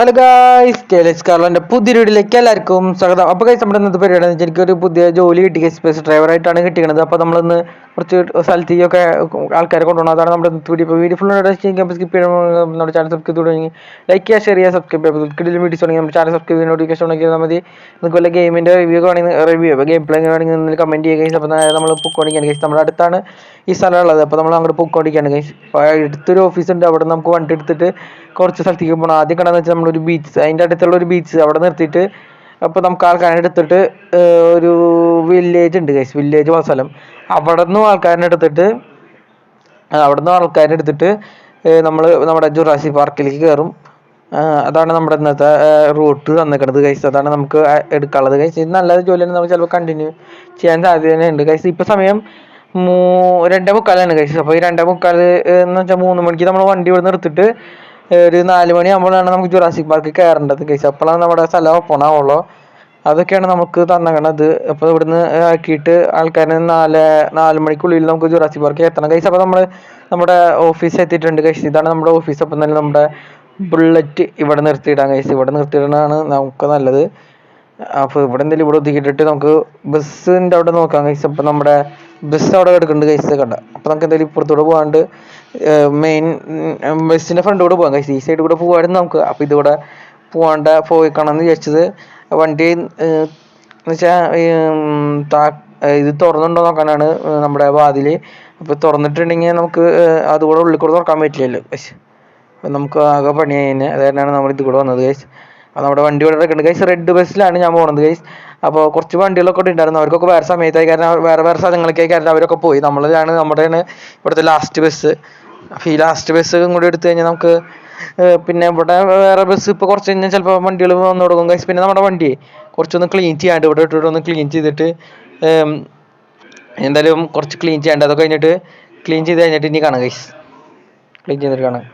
Hello guys കേലസ് കാർലോന്റെ പുതിയ വീഡിയോയിലേക്ക് എല്ലാവർക്കും സ്വാഗതം. അപ്പോൾ ഗൈസ് നമ്മുടെ ഇന്നത്തെ പരിപാടി എന്ന് വെച്ചാൽ എനിക്കൊരു പുതിയ ജോലി കിട്ടി. ഗൈസ് ബസ് ഡ്രൈവറായിട്ടാണ് കിട്ടിയത് അപ്പോൾ നമ്മളിന്ന് കുറച്ച് സ്ഥലത്തേക്കൊക്കെ ആൾക്കാരെ കൊണ്ടുപോകണം. അതാണ് നമ്മുടെ വീഡിയോ ഇപ്പോൾ വീഡിയോ ഫുൾ ചെയ്യുമ്പോൾ സ്കിപ്പ് ചെയ്യണം. നമ്മുടെ ചാനൽ സബ്സ്ക്രൈബ് തുടങ്ങി. ലൈക്ക് ചെയ്യുക ഷെയർ ചെയ്യുക സബ്സ്ക്രൈബ് ചെയ്യുക. കിടിലും വീഡിയോസ് തുടങ്ങി നമ്മുടെ ചാനൽ സബ്സ്ക്രൈബ് നോട്ടിഫിക്കേഷൻ ഉണ്ടെങ്കിൽ നമ്മൾ മതി. നിങ്ങൾക്ക് വല്ല ഗെയിമിന്റെ റിവ്യൂ വേണമെങ്കിൽ റിവ്യൂ ഗെയിം പ്ലേ വേണമെങ്കിൽ നിങ്ങൾ കമന്റ് ചെയ്യുക ഗൈസ് അപ്പോൾ നമ്മൾ പൊക്കോണ്ടിരിക്കുകയാണ് ഗൈസ് നമ്മുടെ അടുത്താണ് ഈ സ്ഥലമുള്ളത്. അപ്പോൾ നമ്മൾ അങ്ങോട്ട് പൊക്കോണ്ടിരിക്കുകയാണ് ഗൈസ് അടുത്തൊരു ഓഫീസ് ഉണ്ട്. അവിടെ നമുക്ക് വണ്ടി എടുത്തിട്ട് കുറച്ച് സ്ഥലത്തേക്ക് പോകണം. ആദ്യം കണ്ടെന്ന് വെച്ചാൽ നമ്മളൊരു ബീച്ച് അതിന്റെ അടുത്തുള്ള ഒരു ബീച്ച് അവിടെ നിർത്തിയിട്ട് അപ്പോൾ നമുക്ക് ആൾക്കാരെ എടുത്തിട്ട് ഒരു വില്ലേജ് ഉണ്ട് ഗൈസ് വില്ലേജ് പോലെ സ്ഥലം. അവിടെ നിന്നും ആൾക്കാരെ എടുത്തിട്ട് അവിടെ നിന്ന് ആൾക്കാരെ എടുത്തിട്ട് നമ്മൾ നമ്മുടെ ജുറാസി പാർക്കിലേക്ക് കയറും. അതാണ് നമ്മുടെ ഇന്നത്തെ റൂട്ട് തന്നിക്കണത് ഗൈസ് അതാണ് നമുക്ക് എടുക്കാനുള്ളത് ഗൈസ് ഇത് നല്ല ജോലിയാണ് നമുക്ക് ചിലപ്പോൾ കണ്ടിന്യൂ ചെയ്യാൻ സാധ്യത തന്നെയുണ്ട് ഗൈസ് ഇപ്പോൾ സമയം മൂ രണ്ടേ മുക്കാലാണ് ഗൈസ് അപ്പോൾ ഈ രണ്ടേ മുക്കാൽ എന്ന് വെച്ചാൽ മൂന്ന് മണിക്ക് നമ്മൾ വണ്ടി ഇവിടെ നിർത്തിയിട്ട് ഒരു നാല് മണി ആകുമ്പോഴാണ് നമുക്ക് ജുറാസിക് പാർക്ക് കയറേണ്ടത് ഗൈസ് അപ്പോഴാണ് നമ്മുടെ സ്ഥലം ഓപ്പൺ ആവുള്ളൂ. അതൊക്കെയാണ് നമുക്ക് തന്നകണത് അപ്പോൾ ഇവിടുന്ന് ആക്കിയിട്ട് ആൾക്കാരെ നാല് നാല് മണിക്കുള്ളിൽ നമുക്ക് ജുറാസിക് പാർക്ക് എത്തണം ഗൈസ് അപ്പോൾ നമ്മൾ നമ്മുടെ ഓഫീസ് എത്തിയിട്ടുണ്ട് കഴിച്ച് ഇതാണ് നമ്മുടെ ഓഫീസ് അപ്പം തന്നെ നമ്മുടെ ബുള്ളറ്റ് ഇവിടെ നിർത്തിയിടാം ഗൈസ് ഇവിടെ നിർത്തിയിടാനാണ് നമുക്ക് നല്ലത്. അപ്പോൾ ഇവിടെ എന്തെങ്കിലും ഇവിടെ ഒതുക്കിയിട്ടിട്ട് നമുക്ക് ബസ്സിന്റെ അവിടെ നോക്കാം ഗൈസ് അപ്പോൾ നമ്മുടെ ബസ് അവിടെ കിടക്കുന്നുണ്ട് കഴിച്ച് കണ്ട? അപ്പോൾ നമുക്ക് എന്തെങ്കിലും ഇപ്പുറത്തൂടെ പോകാണ്ട് മെയിൻ ബസ്സിന്റെ ഫ്രണ്ട് കൂടെ പോകാം ഗൈസ് ഈ സൈഡ് കൂടെ പോകാമായിരുന്നു നമുക്ക്. അപ്പോൾ ഇതിവിടെ പോകണ്ട പോയിക്കണം എന്ന് വിചാരിച്ചത്. വണ്ടി എന്ന് വെച്ചാൽ ഇത് തുറന്നുണ്ടോ നോക്കാനാണ് നമ്മുടെ വാതിൽ അപ്പോൾ തുറന്നിട്ടുണ്ടെങ്കിൽ നമുക്ക് അതുകൂടെ ഉള്ളിൽ കൂടെ തുറക്കാൻ പറ്റില്ലല്ലോ പക്ഷേ അപ്പം നമുക്ക് ആകെ പണി കഴിഞ്ഞ് അത് കാരണമാണ് നമ്മൾ ഇത് കൂടെ വന്നത് ഗൈസ് അപ്പോൾ നമ്മുടെ വണ്ടി ഇവിടെ കിടക്കുന്നുണ്ട്. ഗൈസ് റെഡ് ബസ്സിലാണ് ഞാൻ പോകുന്നത് ഗൈസ് അപ്പോൾ കുറച്ച് വണ്ടികളൊക്കെ ഉണ്ടായിരുന്നു. അവർക്കൊക്കെ വേറെ സമയത്തായി കാരണം വേറെ വേറെ സ്ഥലങ്ങളിലേക്കായി കാരണം അവരൊക്കെ പോയി. നമ്മളാണ് നമ്മുടെയാണ് ഇവിടുത്തെ ലാസ്റ്റ് ബസ് അപ്പോൾ ഈ ലാസ്റ്റ് ബസ് കൂടി എടുത്തു കഴിഞ്ഞാൽ നമുക്ക് പിന്നെ ഇവിടെ വേറെ ബസ് ഇപ്പോൾ കുറച്ച് കഴിഞ്ഞാൽ ചിലപ്പോൾ വണ്ടികൾ വന്നു തുടങ്ങും ഗൈസ് പിന്നെ നമ്മുടെ വണ്ടിയെ കുറച്ചൊന്ന് ക്ലീൻ ചെയ്യാണ്ട് ഇവിടെ ഇട്ടിട്ട് ഒന്ന് ക്ലീൻ ചെയ്തിട്ട് എന്തായാലും കുറച്ച് ക്ലീൻ ചെയ്യാണ്ട് അതൊക്കെ കഴിഞ്ഞിട്ട് ക്ലീൻ ചെയ്ത് കഴിഞ്ഞിട്ട് ഇനി കാണാം ഗൈസ് ക്ലീൻ ചെയ്തിട്ട് കാണാം.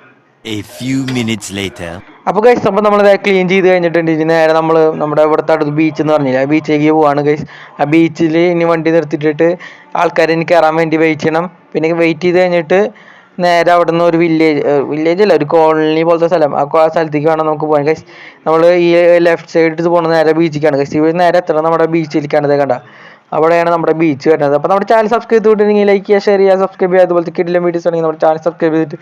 A few minutes later. അപ്പോൾ ഗൈസ് അപ്പോൾ നമ്മൾ ക്ലീൻ ചെയ്ത് കഴിഞ്ഞിട്ടുണ്ട്. ഇനി നേരെ നമ്മൾ നമ്മുടെ ഇവിടുത്തെ അടുത്ത് ബീച്ച് എന്ന് പറഞ്ഞില്ല ആ ബീച്ചിലേക്ക് പോവാണ് ഗൈസ് ആ ബീച്ചിൽ ഇനി വണ്ടി നിർത്തിയിട്ടിട്ട് ആൾക്കാർ ഇനി കയറാൻ വേണ്ടി വെയിറ്റ് ചെയ്യണം. പിന്നെ വെയിറ്റ് ചെയ്ത് കഴിഞ്ഞിട്ട് നേരെ അവിടെ നിന്ന് ഒരു വില്ലേജ് വില്ലേജ് അല്ല ഒരു കോളനി പോലത്തെ സ്ഥലം. ആ സ്ഥലത്തേക്ക് വേണം നമുക്ക് പോകാൻ. ഗൈസ് നമ്മൾ ഈ ലെഫ്റ്റ് സൈഡിൽ പോകുന്നത് നേരെ ബീച്ചിലേക്കാണ് ഗൈസ് ഇവിടെ നേരെ എത്ര നമ്മുടെ ബീച്ചിലേക്കാണ് ഇത് കണ്ട. അവിടെയാണ് നമ്മുടെ ബീച്ച് വരുന്നത്. അപ്പോൾ നമ്മുടെ ചാനൽ സബ്സ്ക്രൈബ് ചെയ്തിട്ടുണ്ടെങ്കിൽ ലൈക്ക് ചെയ്യുക ഷെയർ ചെയ്യുക സബ്സ്ക്രൈബ് ചെയ്യുക. അതുപോലത്തെ കിഡിലും വീഡിയോസ് ആണെങ്കിൽ നമ്മുടെ ചാനൽ സബ്സ്ക്രൈബ് ചെയ്തിട്ട്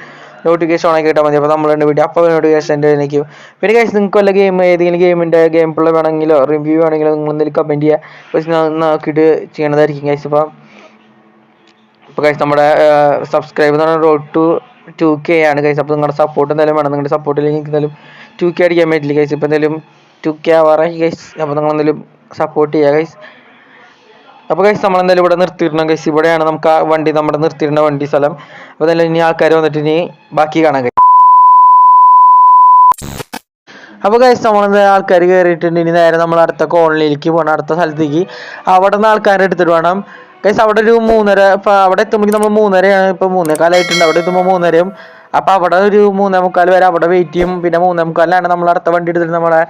നോട്ടിഫിക്കേഷൻ ഓണാക്കി കിട്ടാൽ മതി. അപ്പോൾ നമ്മളുടെ വീഡിയോ അപ്പോൾ നോട്ടിഫിക്കേഷൻ എനിക്ക്. പിന്നെ കഴിച്ച് നിങ്ങൾക്ക് വല്ല ഗെയിം ഏതെങ്കിലും ഗെയിമിന്റെ ഗെയിം പ്ലേ വേണമെങ്കിലോ റിവ്യൂ വേണമെങ്കിലോ നിങ്ങൾ എന്തെങ്കിലും കമന്റ് ചെയ്യുക. നോക്കിയിട്ട് ചെയ്യണതായിരിക്കും കഴിച്ച് അപ്പോൾ കഴിച്ച് നമ്മുടെ സബ്സ്ക്രൈബ് എന്ന് പറഞ്ഞാൽ റോഡ് ടു ടു കെ ആണ് കഴിച്ച് അപ്പോൾ നിങ്ങളുടെ സപ്പോർട്ട് എന്തായാലും വേണം. നിങ്ങളുടെ സപ്പോർട്ട് ഇല്ലെങ്കിൽ എന്തായാലും ടു കെ അടിക്കാൻ പറ്റില്ല കഴിച്ച് ഇപ്പോൾ എന്തായാലും ടു കെ ആവാറായി കഴിച്ച് അപ്പോൾ നിങ്ങൾ എന്തെങ്കിലും സപ്പോർട്ട് ചെയ്യുക കഴിച്ച് അപ്പോൾ കഴിച്ച് നമ്മൾ എന്തായാലും ഇവിടെ നിർത്തിയിടണം കഴിച്ച് ഇവിടെയാണ് നമുക്ക് ആ വണ്ടി നമ്മുടെ നിർത്തിയിടുന്ന വണ്ടി സ്ഥലം. അപ്പോൾ എന്തായാലും ഇനി ആൾക്കാർ വന്നിട്ട് ഇനി ബാക്കി കാണാൻ കഴിയും അപ്പോൾ കഴിച്ച് നമ്മളെന്താ ആൾക്കാർ കയറിയിട്ടുണ്ട് ഇനി നേരെ നമ്മൾ അടുത്ത കോളനിയിലേക്ക് പോകണം അടുത്ത സ്ഥലത്തേക്ക്. അവിടെ നിന്ന് ആൾക്കാരെ എടുത്തിട്ട് വേണം. കഴിച്ച് അവിടെ ഒരു മൂന്നര ഇപ്പം അവിടെ എത്തുമ്പോഴേക്കും നമ്മൾ മൂന്നരയാണ് ഇപ്പോൾ മൂന്നേ കാലമായിട്ടുണ്ട് അവിടെ എത്തുമ്പോൾ മൂന്നരയും. അപ്പൊ അവിടെ ഒരു മൂന്നേ മുക്കാൽ വരെ അവിടെ വെയിറ്റ് ചെയ്യും. പിന്നെ മൂന്നേ മുക്കാലിലാണ് നമ്മൾ അടുത്ത വണ്ടി എടുത്തിട്ട് നമ്മളെ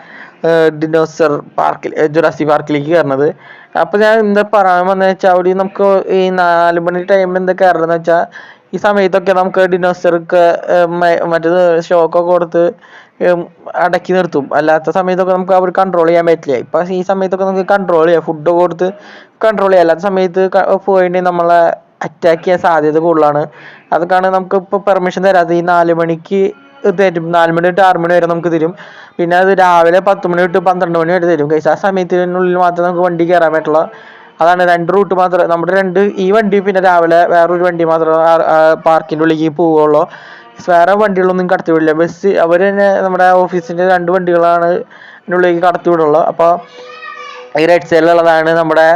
ഡിനോസർ പാർക്കിൽ ജുറാസി പാർക്കിലേക്ക് കയറുന്നത് അപ്പോൾ ഞാൻ എന്താ പറയാൻ വന്നത് വെച്ചാൽ അവിടെ നമുക്ക് ഈ നാല് മണി ടൈമിൽ എന്താ കയറണമെന്ന് വെച്ചാൽ ഈ സമയത്തൊക്കെ നമുക്ക് ഡിനോസർക്ക് മറ്റേത് ഷോക്കൊക്കെ കൊടുത്ത് അടക്കി നിർത്തും. അല്ലാത്ത സമയത്തൊക്കെ നമുക്ക് അവർ കൺട്രോൾ ചെയ്യാൻ പറ്റില്ല. ഇപ്പൊ ഈ സമയത്തൊക്കെ നമുക്ക് കൺട്രോൾ ചെയ്യാം. ഫുഡ് കൊടുത്ത് കൺട്രോൾ ചെയ്യാം. അല്ലാത്ത സമയത്ത് പോയിട്ട് നമ്മളെ അറ്റാക്ക് ചെയ്യാൻ സാധ്യത കൂടുതലാണ്. അതൊക്കെയാണ് നമുക്ക് ഇപ്പോൾ പെർമിഷൻ തരാതെ ഈ നാല് മണിക്ക് തരും. നാല് മണി തൊട്ട് ആറ് മണി വരെ നമുക്ക് തരും. പിന്നെ അത് രാവിലെ പത്ത് മണി തൊട്ട് പന്ത്രണ്ട് മണി വരെ തരും. കഴിച്ചാൽ ആ സമയത്തിനുള്ളിൽ മാത്രമേ നമുക്ക് വണ്ടി കയറാൻ പറ്റുള്ളൂ. അതാണ് രണ്ട് റൂട്ട് മാത്രമേ നമ്മുടെ രണ്ട് ഈ വണ്ടി പിന്നെ രാവിലെ വേറൊരു വണ്ടി മാത്രമേ പാർക്കിന്റെ ഉള്ളിലേക്ക് പോവുള്ളൂ വേറെ വണ്ടികളൊന്നും കടത്തി വിടില്ല. ബസ് അവർ തന്നെ നമ്മുടെ ഓഫീസിന്റെ രണ്ട് വണ്ടികളാണ് അതിന്റെ ഉള്ളിലേക്ക് കടത്തി വിടുള്ളൂ. അപ്പോൾ ഈ റൈറ്റ് സൈഡിലുള്ളതാണ് നമ്മുടെ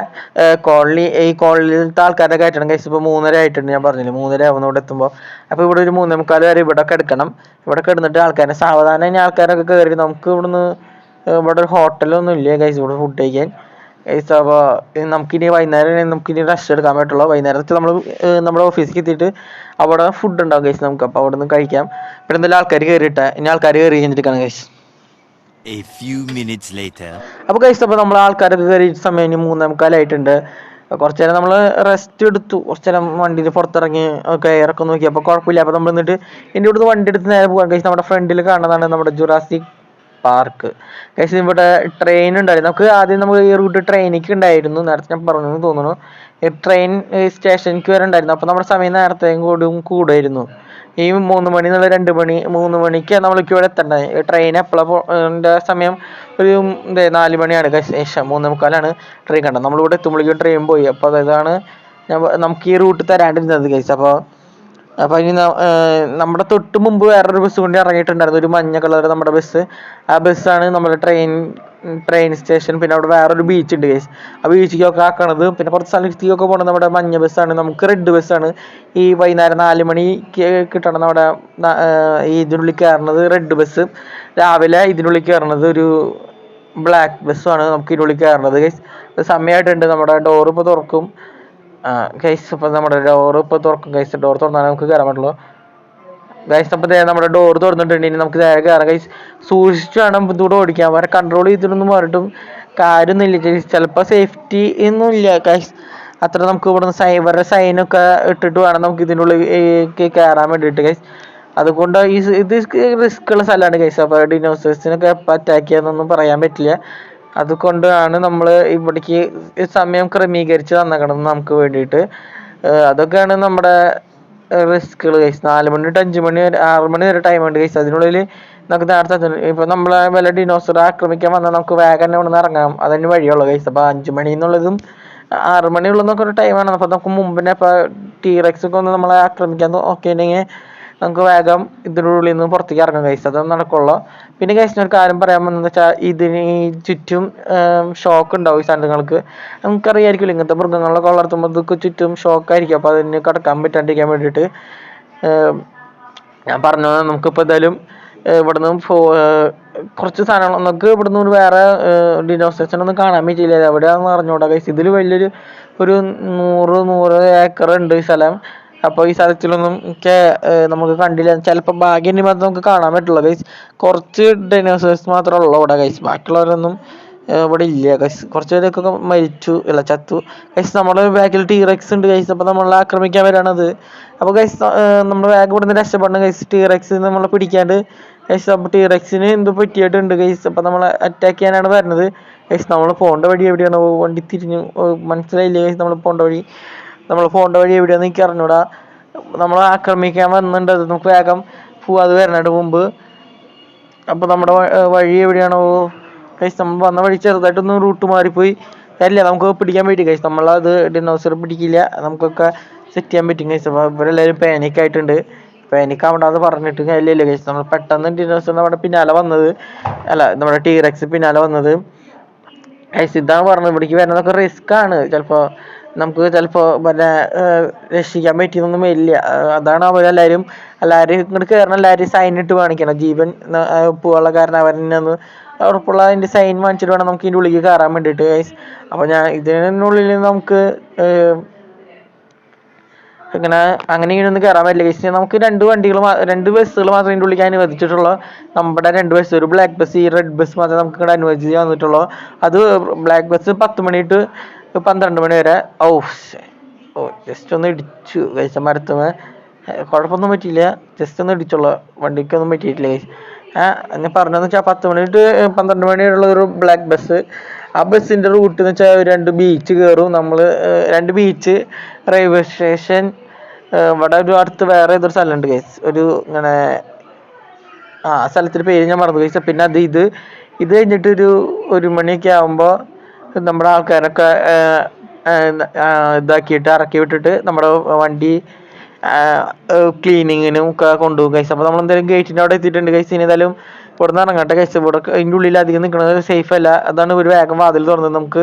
കോളനി. ഈ കോളനിയിലത്തെ ആൾക്കാരെ കയറ്റണം. കഴിച്ച് ഇപ്പോൾ മൂന്നര ആയിട്ടുണ്ട് ഞാൻ പറഞ്ഞില്ലേ. മൂന്നര ആവുന്ന ഇവിടെ എത്തുമ്പോൾ. അപ്പോൾ ഇവിടെ ഒരു മൂന്നേ മുക്കാൽ വരെ ഇവിടെ കിടക്കണം ഇവിടെ കിടന്നിട്ട് ആൾക്കാരെ സാവധാനം ആൾക്കാരൊക്കെ കയറി നമുക്ക് ഇവിടുന്ന് ഇവിടെ ഒരു ഹോട്ടലൊന്നും ഇല്ല കഴിച്ച് ഇവിടെ ഫുഡ് കഴിക്കാൻ. അപ്പോൾ നമുക്കിനി വൈകുന്നേരം നമുക്കിനി റെസ്റ്റ് എടുക്കാൻ പറ്റുള്ളൂ. വൈകുന്നേരത്ത് നമ്മൾ നമ്മുടെ ഓഫീസിലേക്ക് എത്തിയിട്ട് അവിടെ ഫുഡ് ഉണ്ടാവും കഴിച്ച് നമുക്ക്. അപ്പോൾ അവിടെ നിന്ന് കഴിക്കാം. ഇവിടെ എന്തെങ്കിലും ആൾക്കാർ കയറിയിട്ടേ ഇനി ആൾക്കാർ കയറി കഴിഞ്ഞിട്ടാണ് കഴിച്ച്. അപ്പോൾ കഴിച്ച് അപ്പോൾ നമ്മൾ ആൾക്കാരൊക്കെ കയറി സമയം ഇനി മൂന്നേ മുക്കാലായിട്ടുണ്ട്. കുറച്ച് നേരം നമ്മൾ റെസ്റ്റ് എടുത്തു. കുറച്ച് നേരം വണ്ടിയിൽ പുറത്തിറങ്ങി ഒക്കെ ഇറക്കം നോക്കി. അപ്പോൾ കുഴപ്പമില്ല. അപ്പോൾ നമ്മൾ എന്നിട്ട് എന്റെ ഇവിടുന്ന് വണ്ടി എടുത്ത് നേരെ പോകാൻ കഴിച്ച് നമ്മുടെ ഫ്രണ്ടിൽ കാണുന്നതാണ് നമ്മുടെ ജുറാസിക് പാർക്ക് കേസ് ഇവിടെ ട്രെയിൻ ഉണ്ടായിരുന്നു. നമുക്ക് ആദ്യം നമ്മൾ ഈ റൂട്ട് ട്രെയിനിലേക്ക് ഉണ്ടായിരുന്നു. നേരത്തെ ഞാൻ പറഞ്ഞു തോന്നുന്നു. ഈ ട്രെയിൻ സ്റ്റേഷനിലേക്ക് വരെ ഉണ്ടായിരുന്നു. അപ്പോൾ നമ്മുടെ സമയം നേരത്തെയും കൂടും കൂടുമായിരുന്നു. ഈ മൂന്ന് മണി എന്നുള്ള രണ്ട് മണി മൂന്ന് മണിക്ക് നമ്മൾക്ക് ഇവിടെ എത്തണ്ടേ? ട്രെയിൻ എപ്പോഴാണ് സമയം ഒരു എന്തേ നാല് മണിയാണ്. ശേഷം മൂന്ന് മുക്കാലാണ് ട്രെയിൻ കണ്ടത്. നമ്മളിവിടെ എത്തുമ്പോഴേക്കും ട്രെയിൻ പോയി. അപ്പോൾ അതാണ് നമുക്ക് ഈ റൂട്ട് തരാണ്ടിരുന്നത് കേസ് അപ്പോൾ അപ്പൊ ഇനി നമ്മുടെ തൊട്ട് മുമ്പ് വേറൊരു ബസ് കൊണ്ട് ഇറങ്ങിയിട്ടുണ്ടായിരുന്നു. ഒരു മഞ്ഞ കളർ നമ്മുടെ ബസ് ആ ബസ്സാണ് നമ്മുടെ ട്രെയിൻ ട്രെയിൻ സ്റ്റേഷൻ പിന്നെ അവിടെ വേറൊരു ബീച്ച് ഉണ്ട് ഗൈസ് ആ ബീച്ചിലേക്കൊക്കെ ആക്കണത്. പിന്നെ കുറച്ച് സ്ഥലത്തേക്കൊക്കെ പോകണത് നമ്മുടെ മഞ്ഞ ബസ്സാണ് നമുക്ക് റെഡ് ബസ്സാണ് ഈ വൈകുന്നേരം നാല് മണി കിട്ടണം നമ്മുടെ ഈ ഇതിനുള്ളിൽ കയറണത് റെഡ് ബസ് രാവിലെ ഇതിനുള്ളിൽ കയറണത് ഒരു ബ്ലാക്ക് ബസ്സാണ് നമുക്ക് ഇതിനുള്ളിൽ കയറണത് ഗൈസ് സമയമായിട്ടുണ്ട് നമ്മുടെ ഡോർ തുറക്കും. ഗൈസ് ഇപ്പം നമ്മുടെ ഡോർ ഇപ്പോൾ തുറക്കും ഗൈസ് ഡോർ തുറന്നാലേ നമുക്ക് കയറാൻ പറ്റുള്ളൂ. ഗൈസ് അപ്പോൾ നമ്മുടെ ഡോർ തുറന്നിട്ടുണ്ട്. ഇനി നമുക്ക് നേരെ കയറാം ഗൈസ് സൂക്ഷിച്ച് വേണം ഇതൂടെ ഓടിക്കാൻ. വേറെ കൺട്രോൾ ചെയ്തിട്ടൊന്നും പറഞ്ഞിട്ടും കാര്യമൊന്നുമില്ല ഗൈസ് ചിലപ്പോൾ സേഫ്റ്റി ഒന്നും ഇല്ല ഗൈസ് അത്ര നമുക്ക് ഇവിടുന്ന് സൈബർ സൈനൊക്കെ ഇട്ടിട്ട് വേണം നമുക്ക് ഇതിന്റെ ഇതിനുള്ളിൽ കയറാൻ വേണ്ടിയിട്ട് ഗൈസ് അതുകൊണ്ട് ഈ ഇത് റിസ്ക് ഉള്ള സ്ഥലമാണ് ഗൈസ് അപ്പോൾ ഡിനോസേഴ്സിനൊക്കെ എപ്പോൾ അറ്റാക്ക് ചെയ്യാന്നൊന്നും പറയാൻ പറ്റില്ല. അതുകൊണ്ടാണ് നമ്മൾ ഇവിടേക്ക് സമയം ക്രമീകരിച്ച് തന്നേക്കണത് നമുക്ക് വേണ്ടിയിട്ട്. അതൊക്കെയാണ് നമ്മുടെ റിസ്കുകൾ കഴിച്ച് നാല് മണി തൊട്ട് അഞ്ച് മണി വരെ ആറ് മണി വരെ ടൈം ഉണ്ട് കഴിച്ച് അതിനുള്ളിൽ നമുക്ക് നേരത്തെ. ഇപ്പൊ നമ്മളെ വല്ല ഡിനോസർ ആക്രമിക്കാൻ വന്നാൽ നമുക്ക് വേഗം തന്നെ ഇവിടെ നിന്ന് ഇറങ്ങാം. അതിന് വഴിയുള്ളൂ കഴിച്ച് അപ്പൊ അഞ്ച് മണി എന്നുള്ളതും ആറ് മണി ഉള്ളതൊക്കെ ഒരു ടൈമാണ് അപ്പൊ നമുക്ക് മുമ്പിനെ ഇപ്പൊ ടീറക്സ് ഒക്കെ ഒന്ന് നമ്മളെ ആക്രമിക്കാൻ നോക്കിയിട്ടുണ്ടെങ്കിൽ നമുക്ക് വേഗം ഇതിന്റെ ഉള്ളിൽ നിന്ന് പുറത്തേക്ക് ഇറങ്ങാം ഗൈസ് അതൊന്നും നടക്കുള്ളൂ. പിന്നെ ഗൈസിന് ഒരു കാര്യം പറയാൻ വന്നതെന്ന് വെച്ചാൽ ഇതിന് ചുറ്റും ഷോക്ക് ഉണ്ടാവും ഈ സാധനങ്ങൾക്ക്. നമുക്കറിയായിരിക്കില്ല ഇങ്ങനത്തെ മൃഗങ്ങളൊക്കെ വളർത്തുമ്പോൾ ഇതൊക്കെ ചുറ്റും ഷോക്ക് ആയിരിക്കും. അപ്പോൾ അതിന് കടക്കാൻ പറ്റാണ്ടിരിക്കാൻ വേണ്ടിയിട്ട് ഞാൻ പറഞ്ഞത് നമുക്കിപ്പോൾ എന്തായാലും ഇവിടുന്ന് ഫോ കുറച്ച് സാധനങ്ങൾ നമുക്ക് ഇവിടുന്ന് ഒരു വേറെ ഡിനോസേഷൻ ഒന്നും കാണാൻ പറ്റില്ല എവിടെയാണെന്ന് അറിഞ്ഞൂടാ ഗൈസ് ഇതിൽ വലിയൊരു ഒരു നൂറ് നൂറ് ഏക്കർ ഉണ്ട് ഈ സ്ഥലം. അപ്പോൾ ഈ സ്ഥലത്തിലൊന്നും ഏർ നമുക്ക് കണ്ടില്ല. ചിലപ്പോൾ ഭാഗ്യം ഉണ്ടെങ്കിൽ മാത്രം നമുക്ക് കാണാൻ പറ്റുള്ളൂ ഗൈസ് കുറച്ച് ഡൈനോസേഴ്സ് മാത്രമേ ഉള്ളൂ ഇവിടെ ഗൈസ് ബാക്കിയുള്ളവരൊന്നും ഇവിടെ ഇല്ല ഗൈസ് കുറച്ച് പേരൊക്കെ മരിച്ചു അല്ല ചത്തു. ഗൈസ് നമ്മുടെ ബാക്കിൽ ടീറക്സ് ഉണ്ട് ഗൈസ് അപ്പോൾ നമ്മളെ ആക്രമിക്കാൻ വരാണത്. അപ്പോൾ ഗൈസ് നമ്മൾ വേഗം ഇവിടുന്ന് രക്ഷപ്പെടണം ഗൈസ് ടീറക്സ് നമ്മളെ പിടിക്കാണ്ട് ഗൈസ് അപ്പോൾ ടീറക്സിന് എന്തോ പറ്റിയിട്ടുണ്ട് ഗൈസ് അപ്പോൾ നമ്മളെ അറ്റാക്ക് ചെയ്യാനാണ് വരുന്നത് ഗൈസ് നമ്മൾ പോകേണ്ട വഴി എവിടെയാണ് വണ്ടി തിരിഞ്ഞു മനസ്സിലായില്ലേ ഗൈസ് നമ്മൾ പോകേണ്ട വഴി. നമ്മൾ ഫോണിന്റെ വഴി എവിടെയാ എനിക്ക് അറിഞ്ഞൂടാ നമ്മൾ ആക്രമിക്കാൻ വന്നിട്ടുണ്ട്. നമുക്ക് വേഗം പോവാതെ വരുന്നതിന് മുമ്പ്. അപ്പോൾ നമ്മുടെ വഴി എവിടെയാണോ കഴിച്ച് നമ്മൾ വന്ന വഴി ചെറുതായിട്ടൊന്ന് റൂട്ട് മാറിപ്പോയി. അല്ല നമുക്ക് പിടിക്കാൻ പറ്റി. കഴിച്ച് നമ്മളത് ഡിനോസർ പിടിക്കില്ല. നമുക്കൊക്കെ സെറ്റ് ചെയ്യാൻ പറ്റും കഴിച്ച് അപ്പോൾ ഇവരെല്ലാവരും പാനിക്കായിട്ടുണ്ട് പാനിക് ആവണ്ടെന്ന് പറഞ്ഞിട്ട് കാര്യമില്ല. കഴിച്ച് നമ്മൾ പെട്ടെന്ന് ഡിനോസർ നമ്മുടെ പിന്നാലെ വന്നത്. അല്ല നമ്മുടെ ടീറക്സ് പിന്നാലെ വന്നത്. ഗൈസ് ഇതാണ് പറഞ്ഞത്. ഇവിടേക്ക് വരുന്നതൊക്കെ റിസ്ക് ആണ്. ചിലപ്പോൾ നമുക്ക് ചിലപ്പോൾ പിന്നെ രക്ഷിക്കാൻ പറ്റിയതൊന്നും ഇല്ല അതാണ് അവരെല്ലാവരും എല്ലാവരും ഇങ്ങോട്ട് കയറണം എല്ലാവരും സൈൻ ഇട്ട് കാണിക്കണം. ജീവൻ പോകാനുള്ള കാരണം അവരെന്നു ഉറപ്പുള്ള അതിന്റെ സൈൻ വാങ്ങിച്ചിട്ട് വേണം നമുക്ക് ഇതിന്റെ ഉള്ളിലേക്ക് കയറാൻ വേണ്ടിയിട്ട് ഗൈസ് അപ്പോൾ ഞാൻ ഇതിനുള്ളിൽ നമുക്ക് ഇങ്ങനെ അങ്ങനെ ഇങ്ങനെയൊന്നും കയറാൻ പറ്റില്ല ഗൈസ് നമുക്ക് രണ്ട് വണ്ടികൾ രണ്ട് ബസ്സുകൾ മാത്രമേ ഇതിന്റെ ഉള്ളിൽ അനുവദിച്ചിട്ടുള്ളൂ. നമ്മുടെ രണ്ട് ബസ് ഒരു ബ്ലാക്ക് ബസ് ഈ റെഡ് ബസ് മാത്രമേ നമുക്ക് ഇവിടെ അനുവദിച്ച് വന്നിട്ടുള്ളൂ അത് ബ്ലാക്ക് ബസ് പത്ത് മണി to പന്ത്രണ്ട് മണി വരെ. ഓ ഓ ജസ്റ്റ് ഒന്ന് ഇടിച്ചു. കഴിച്ച മരത്തുമേ കുഴപ്പമൊന്നും പറ്റിയില്ല. ജസ്റ്റ് ഒന്ന് ഇടിച്ചുള്ള. വണ്ടിക്കൊന്നും പറ്റിയിട്ടില്ല ഞാൻ പറഞ്ഞതെന്ന് വെച്ചാൽ പത്ത് മണി to പന്ത്രണ്ട് മണി ഒരു ബ്ലാക്ക് ബസ് ആ ബസ്സിന്റെ റൂട്ട് എന്ന് വെച്ചാൽ രണ്ട് ബീച്ച് കയറും നമ്മൾ രണ്ട് ബീച്ച് റെയിൽവേ സ്റ്റേഷൻ ഇവിടെ ഒരു അടുത്ത് വേറെ ഏതൊരു സ്ഥലമുണ്ട് ഗൈസ് ഒരു ഇങ്ങനെ ആ സ്ഥലത്തിന്റെ പേര് ഞാൻ മറന്നു കഴിച്ച പിന്നെ അത് ഇത് ഇത് കഴിഞ്ഞിട്ട് ഒരു ഒരു മണിയൊക്കെ ആകുമ്പോൾ നമ്മുടെ ആൾക്കാരൊക്കെ ഇതാക്കിയിട്ട് ഇറക്കി വിട്ടിട്ട് നമ്മുടെ വണ്ടി ക്ലീനിങ്ങിനും ഒക്കെ കൊണ്ടുപോകും കഴിച്ച് അപ്പോൾ നമ്മൾ എന്തായാലും ഗേറ്റിന്റെ അവിടെ എത്തിയിട്ടുണ്ട് കഴിച്ച് ഇനി ഏതായാലും ഇവിടെ ഇറങ്ങട്ടെ കഴിച്ച് ഇവിടെ അതിന്റെ ഉള്ളിൽ അധികം നിൽക്കുന്നത് സേഫ് അല്ല. അതാണ് ഒരു വേഗം വാതിൽ തുറന്നത്. നമുക്ക്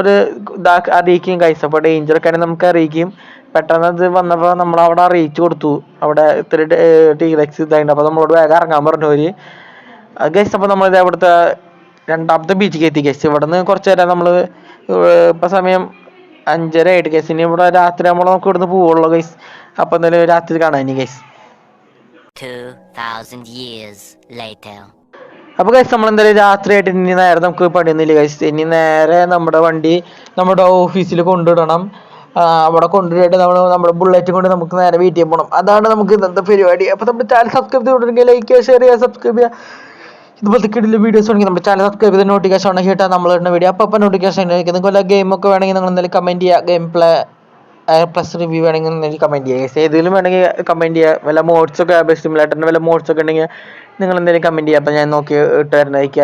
ഒരു ഇതാ അറിയിക്കും കഴിച്ച് അപ്പോൾ ഡേഞ്ചർ ഒക്കെ നമുക്ക് അറിയിക്കും. പെട്ടെന്ന് അത് വന്നപ്പോൾ നമ്മൾ അവിടെ അറിയിച്ചു കൊടുത്തു. അവിടെ ഇത്ര ടീറക്സ് ഇതായിട്ട് അപ്പോൾ നമ്മളോട് വേഗം ഇറങ്ങാൻ പറഞ്ഞു. അവർ ഗൈസ് അപ്പോൾ നമ്മളിത് അവിടുത്തെ രണ്ടാമത്തെ ബീച്ചിലേക്ക് എത്തി ഗസ് ഇവിടെ നിന്ന് കുറച്ച് നേരം നമ്മൾ ഇപ്പം സമയം അഞ്ചര ആയിട്ട് ഗസ് ഇനി ഇവിടെ രാത്രി നമ്മൾ നമുക്ക് ഇവിടുന്ന് പോവുള്ളൂ ഗൈസ് അപ്പം എന്തായാലും രാത്രി കാണാം ഇനി ഗൈസ് 2,000 years later. അപ്പോൾ ഗൈസ് നമ്മൾ എന്തായാലും രാത്രിയായിട്ട് ഇനി നേരെ നമുക്ക് പണിയൊന്നുമില്ല ഗൈസ് ഇനി നേരെ നമ്മുടെ വണ്ടി നമ്മുടെ ഓഫീസിൽ കൊണ്ടുവിടണം. അവിടെ കൊണ്ടുപോയിട്ട് നമ്മൾ നമ്മുടെ ബുള്ളറ്റ് കൊണ്ട് നമുക്ക് നേരെ വീട്ടിൽ പോകണം അതാണ് നമുക്ക് ഇന്നത്തെ പരിപാടി. അപ്പൊ നമ്മുടെ ചാനൽ സബ്സ്ക്രൈബ് ചെയ്തിട്ടുണ്ടെങ്കിൽ ലൈക്ക് ചെയ്യുക ഷെയർ ചെയ്യുക സബ്സ്ക്രൈബ് ചെയ്യുക. ഇതുപോലത്തെ കിടിലെ വീഡിയോസ് വേണമെങ്കിൽ നമ്മുടെ ചാനൽ സബ്സ്ക്രൈബ് ചെയ്ത് നോട്ടിഫിക്കേഷൻ ആണ് കേട്ടാൽ നമ്മൾ ഇടുന്ന വീഡിയോ അപ്പം അപ്പം നോട്ടിഫിക്കേഷൻ ആയിരിക്കും നിങ്ങൾക്ക് വല്ല ഗെയിമൊക്കെ വേണമെങ്കിൽ നിങ്ങൾ എന്തെങ്കിലും കമന്റ് ചെയ്യുക ഗെയിം പ്ലേ പ്ലസ് റിവ്യൂ വേണമെങ്കിൽ എന്തെങ്കിലും കമന്റ് ചെയ്യുക ഏതെങ്കിലും വേണമെങ്കിൽ കമന്റ് ചെയ്യുക വല്ല മോഡ്സ് ഒക്കെ ബെസ്റ്റ് സിമിലായിട്ടുണ്ട് വല്ല മോഡ്സ് ഒക്കെ ഉണ്ടെങ്കിൽ നിങ്ങൾ എന്തെങ്കിലും കമന്റ് ചെയ്യുക അപ്പോൾ ഞാൻ നോക്കി ഇട്ട് തരുന്നതായിരിക്കും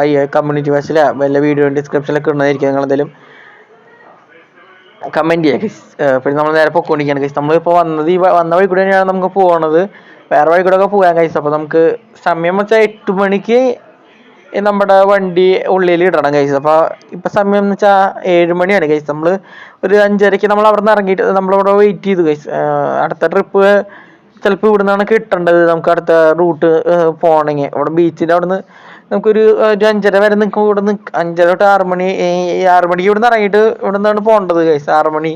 ഐ കമ്മ്യൂണിറ്റി ബസ്സിലോ വല്ല വീഡിയോ ഡിസ്ക്രിപ്ഷനിലൊക്കെ ഇടുന്നതായിരിക്കും. നിങ്ങൾ എന്തെങ്കിലും കമന്റ് ചെയ്യുക പിന്നെ നമ്മൾ നേരെ പൊക്കോണ്ടിരിക്കുകയാണ് ഗൈസ് നമ്മളിപ്പോൾ വന്നത് ഈ വന്ന വഴി കൂടെ തന്നെയാണ് നമുക്ക് പോകണത് വേറെ വഴി കൂടെ ഒക്കെ പോകാൻ കഴിച്ചു അപ്പോൾ നമുക്ക് സമയം വെച്ചാൽ എട്ട് മണിക്ക് നമ്മുടെ വണ്ടി ഉള്ളിൽ ഇടണം കഴിച്ചു അപ്പോൾ ഇപ്പം സമയം എന്ന് വെച്ചാൽ ഏഴ് മണിയാണ് കഴിച്ചത് നമ്മൾ ഒരു അഞ്ചരയ്ക്ക് നമ്മൾ അവിടെ നിന്ന് ഇറങ്ങിയിട്ട് നമ്മളിവിടെ വെയിറ്റ് ചെയ്തു കഴിച്ചു അടുത്ത ട്രിപ്പ് ചിലപ്പോൾ ഇവിടെ നിന്നാണ് കിട്ടേണ്ടത് നമുക്ക് അടുത്ത റൂട്ട് പോകണമെങ്കിൽ അവിടെ ബീച്ചിന്റെ അവിടെ നിന്ന് നമുക്കൊരു ഒരു അഞ്ചര വരെ നിൽക്കും ഇവിടെ നിന്ന് അഞ്ചര തൊട്ട് ആറ് മണി ആറ് മണിക്ക് ഇവിടെ നിന്ന് ഇറങ്ങിയിട്ട് ഇവിടെ നിന്നാണ് പോകേണ്ടത് കഴിച്ചു ആറ് മണി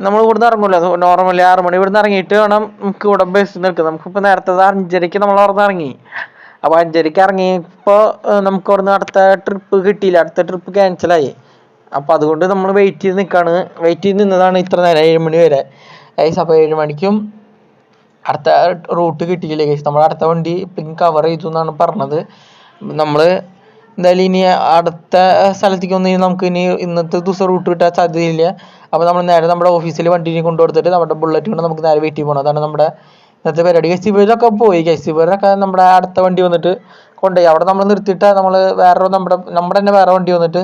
നമ്മൾ ഇവിടുന്ന് ഇറങ്ങൂല. നോർമലി ആറ് മണി ഇവിടുന്ന് ഇറങ്ങിയിട്ട് വേണം നമുക്ക് ഇവിടെ ബസ് നമുക്ക് നമുക്കിപ്പോൾ നേരത്തെ അഞ്ചരയ്ക്ക് നമ്മൾ അവിടെ നിന്ന് ഇറങ്ങി. അപ്പോൾ അഞ്ചരയ്ക്ക് ഇറങ്ങിയപ്പോൾ നമുക്ക് അവിടുന്ന് അടുത്ത ട്രിപ്പ് കിട്ടിയില്ല. അടുത്ത ട്രിപ്പ് ക്യാൻസലായി അപ്പോൾ അതുകൊണ്ട് നമ്മൾ വെയിറ്റ് ചെയ്ത് നിൽക്കുകയാണ് വെയിറ്റ് ചെയ്ത് നിന്നതാണ് ഇത്ര നേരം ഏഴ് മണി വരെ. ഏകദേശം അപ്പോൾ ഏഴ് മണിക്കും അടുത്ത റൂട്ട് കിട്ടിയില്ല ഏകദേശം നമ്മൾ അടുത്ത വണ്ടി പിൻ കവർ ചെയ്തു എന്നാണ് പറഞ്ഞത്. നമ്മൾ എന്തായാലും ഇനി അടുത്ത സ്ഥലത്തേക്ക് ഒന്നും ഇനി നമുക്ക് ഇനി ഇന്നത്തെ ദിവസം റൂട്ട് കിട്ടാൻ സാധ്യതയില്ല. അപ്പോൾ നമ്മൾ നേരെ നമ്മുടെ ഓഫീസിൽ വണ്ടി കൊണ്ടു കൊടുത്തിട്ട് നമ്മുടെ ബുള്ളറ്റ് കൊണ്ട് നമുക്ക് നേരെ വീട്ടിൽ പോകണം അതാണ് നമ്മുടെ ഇന്നത്തെ പരിപാടി. ഇവരൊക്കെ പോയി. ഇവരൊക്കെ നമ്മുടെ അടുത്ത വണ്ടി വന്നിട്ട് കൊണ്ടുപോയി. അവിടെ നമ്മൾ നിർത്തിയിട്ട് നമ്മൾ വേറെ നമ്മുടെ നമ്മുടെ തന്നെ വേറെ വണ്ടി വന്നിട്ട്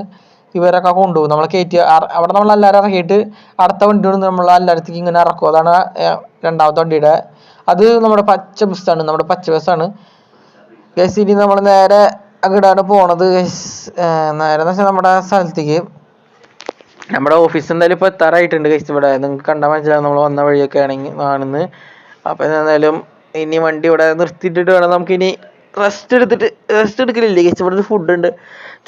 ഇവരൊക്കെ കൊണ്ടുപോകും. നമ്മളെ കയറ്റി അവിടെ നമ്മൾ എല്ലാവരും ഇറക്കിയിട്ട് അടുത്ത വണ്ടി കൊണ്ട് നമ്മൾ എല്ലായിടത്തേക്ക് ഇങ്ങനെ ഇറക്കും. അതാണ് രണ്ടാമത്തെ വണ്ടിയുടെ. അത് നമ്മുടെ പച്ച ബസ്സാണ് നമ്മുടെ പച്ച ബസ്സാണ് ഗൈസ് ഇനി നമ്മൾ നേരെ അങ്ങോട്ടാണ് പോണത്. നേരെ എന്ന് വെച്ചാൽ നമ്മുടെ സ്ഥലത്തേക്ക്. നമ്മുടെ ഓഫീസ് എന്തായാലും ഇപ്പോൾ എത്താറായിട്ടുണ്ട് കഴിച്ച് ഇവിടെ. നിങ്ങൾക്ക് കണ്ടാൽ മനസ്സിലാവും നമ്മൾ വന്ന വഴിയൊക്കെ ആണെങ്കിൽ ആണെന്ന്. അപ്പോൾ എന്തായാലും ഇനി വണ്ടി ഇവിടെ നിർത്തിയിട്ടിട്ട് വേണം നമുക്ക് ഇനി റെസ്റ്റ് എടുത്തിട്ട് റെസ്റ്റ് എടുക്കലില്ലേ കഴിച്ച് ഇവിടെ ഫുഡ് ഉണ്ട്.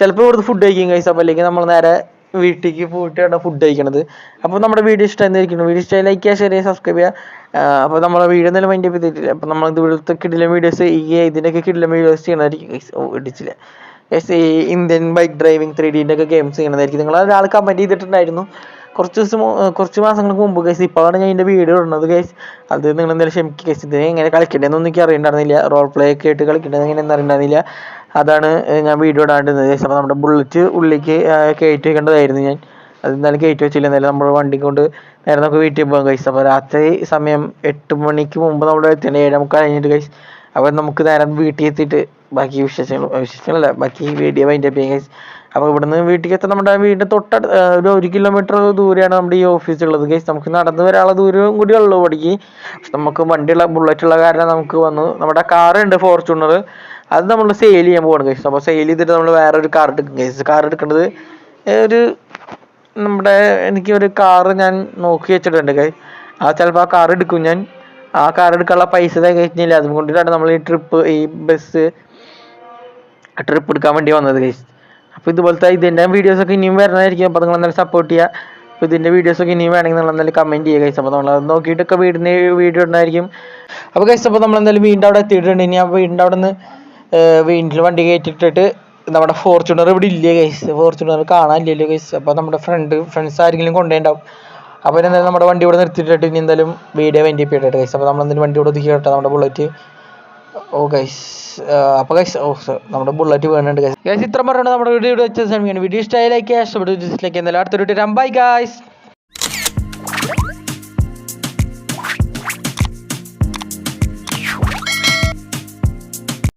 ചിലപ്പോൾ ഇവിടുന്ന് ഫുഡ് കഴിക്കും ഗൈസ് അപ്പോൾ അല്ലെങ്കിൽ നമ്മൾ നേരെ വീട്ടിലേക്ക് പോയിട്ടാണ് ഫുഡ് കഴിക്കണത്. അപ്പോൾ നമ്മുടെ വീഡിയോ ഇഷ്ടമായിരിക്കുന്നു വീഡിയോ ഇഷ്ടമായി ലൈക്ക് ചെയ്യുക ഷെയർ ചെയ്യുക സബ്സ്ക്രൈബ് ചെയ്യുക. അപ്പോൾ നമ്മുടെ വീഡിയോ എന്തായാലും മൈൻഡ് ചെയ്തിട്ടില്ല. അപ്പോൾ നമ്മൾ ഇവിടുത്തെ കിടിലൻ വീഡിയോസ് ഈ ഇതിന്റെയൊക്കെ കിടിലൻ വീഡിയോസ് ഓ ഇടിച്ചില്ല. ഗൈസ് ഈ ഇന്ത്യൻ ബൈക്ക് ഡ്രൈവിംഗ് ത്രീ ഡീന്റെ ഒക്കെ ഗെയിംസ് ചെയ്യണതായിരിക്കും നിങ്ങൾ ഒരാൾ കമന്റ് ചെയ്തിട്ടുണ്ടായിരുന്നു. കുറച്ച് ദിവസം കുറച്ച് മാസങ്ങൾക്ക് മുമ്പ് കേസ് ഇപ്പോഴാണ് ഞാൻ എന്റെ വീഡിയോ ഇടുന്നത് കേസ് അത് നിങ്ങൾ എന്തായാലും ക്ഷമിക്കുക കേസ് ഇത് എങ്ങനെ കളിക്കേണ്ടതെന്നൊന്നും എനിക്ക് അറിയണ്ടായിരുന്നില്ല. റോൾ പ്ലേ ഒക്കെ ആയിട്ട് കളിക്കേണ്ടത് എങ്ങനെയെന്ന് അറിയണ്ടായിരുന്നില്ല. അതാണ് ഞാൻ വീഡിയോ ഇടാണ്ടിരുന്നത്. അപ്പോൾ നമ്മുടെ ബുള്ളറ്റ് ഉള്ളിലേക്ക് കയറ്റി വെക്കേണ്ടതായിരുന്നു ഞാൻ. അത് എന്തായാലും കയറ്റി വെച്ചില്ല. എന്തായാലും നമ്മൾ വണ്ടി കൊണ്ട് നേരെ നമുക്ക് വീട്ടിൽ പോകാം ഗൈസ് അപ്പോൾ രാത്രി സമയം എട്ട് മണിക്ക് മുമ്പ് നമ്മൾ എത്തേണ്ട ഏഴ് നമുക്ക് കഴിഞ്ഞിട്ട് ഗൈസ് അപ്പോൾ നമുക്ക് നേരെ വീട്ടിൽ എത്തിയിട്ട് ബാക്കി വിശേഷങ്ങൾ വിശേഷങ്ങളല്ല ബാക്കി വീഡിയോ വൈൻഡപ്പ് ചെയ്യാം ഗൈസ് അപ്പോൾ ഇവിടുന്ന് വീട്ടിലേക്ക് എത്താൻ നമ്മുടെ വീടിന്റെ തൊട്ടടുത്ത് ഒരു ഒരു കിലോമീറ്റർ ദൂരെയാണ് നമ്മുടെ ഈ ഓഫീസ് ഉള്ളത് ഗൈസ് നമുക്ക് നടന്ന് വരാനുള്ള ദൂരവും കൂടി ഉള്ളൂ ഇവിടേക്ക്. നമുക്ക് വണ്ടിയുള്ള ബുള്ളറ്റ് ഉള്ള കാരണം നമുക്ക് വന്നു. നമ്മുടെ കാറുണ്ട് ഫോർച്യൂണർ അത് നമ്മൾ സെയിൽ ചെയ്യാൻ പോവാണ് ഗൈസ് അപ്പോൾ സെയിൽ ചെയ്തിട്ട് നമ്മൾ വേറെ ഒരു കാർ എടുക്കും ഗൈസ് കാർ എടുക്കുന്നത് ഒരു നമ്മുടെ എനിക്ക് ഒരു കാറ് ഞാൻ നോക്കി വെച്ചിട്ടുണ്ട് ഗൈസ് ആ ചിലപ്പോൾ ആ കാർ എടുക്കും ഞാൻ. ആ കാർ എടുക്കാനുള്ള പൈസ തികഞ്ഞില്ല അതും കൊണ്ടിട്ടാണ് നമ്മൾ ഈ ട്രിപ്പ് ഈ ബസ് ട്രിപ്പ് എടുക്കാൻ വേണ്ടി വന്നത് ഗൈസ് അപ്പോൾ ഇതുപോലത്തെ ഇതിന്റെ വീഡിയോസൊക്കെ ഇനിയും വരണമായിരിക്കും അപ്പോൾ നിങ്ങൾ എന്തായാലും സപ്പോർട്ട് ചെയ്യുക. അപ്പോൾ ഇതിന്റെ വീഡിയോസൊക്കെ ഇനിയും വേണമെങ്കിൽ നിങ്ങൾ എന്തായാലും കമന്റ് ചെയ്യുക ഗൈസ് അപ്പോൾ നമ്മൾ അത് നോക്കിയിട്ടൊക്കെ വീടിന് വീഡിയോ ഉണ്ടായിരിക്കും അപ്പോൾ ഗൈസ് അപ്പോൾ നമ്മൾ എന്തായാലും വീണ്ടും അവിടെ എത്തിയിട്ടുണ്ട്. ഇനി ആ വീടിന്റെ അവിടെ നിന്ന് വീട്ടിൽ വണ്ടി കയറ്റിട്ടിട്ട് നമ്മുടെ ഫോർച്യൂണർ ഇവിടെ ഇല്ല ഗൈസ് ഫോർച്യൂണർ കാണാനില്ലല്ലോ ഗൈസ് അപ്പോൾ നമ്മുടെ ഫ്രണ്ട് ഫ്രണ്ട്സ് ആരെങ്കിലും കൊണ്ടുപോയിണ്ടാവും. അപ്പോൾ എന്തായാലും നമ്മുടെ വണ്ടി ഇവിടെ നിർത്തിയിട്ടിട്ട് ഇനി എന്തായാലും വീഡിയോ വണ്ടി ഇട്ടിട്ട് ഗൈസ് അപ്പോൾ നമ്മൾ എന്തായാലും വണ്ടി ഇവിടെ ഒതുക്കി നമ്മുടെ ബുള്ളറ്റ് ഓ ഗൈസ് അപ്പോൾ ഗൈസ് ഓ നമ്മുടെ ബുള്ളറ്റ് വേണുണ്ട് ഗൈസ് ഗൈസ് ഇത്ര പറഞ്ഞിട്ട് നമ്മുടെ വീഡിയോ ഇവിടെ വെച്ച സമയമാണ് വീഡിയോ ഇഷ്ടമായി ലൈക്ക് ഇഷ്ടപ്പെട്ടു ഡിസ്ലൈക്ക് എന്തായാലും അടുത്തൊരു ബൈ ഗൈസ്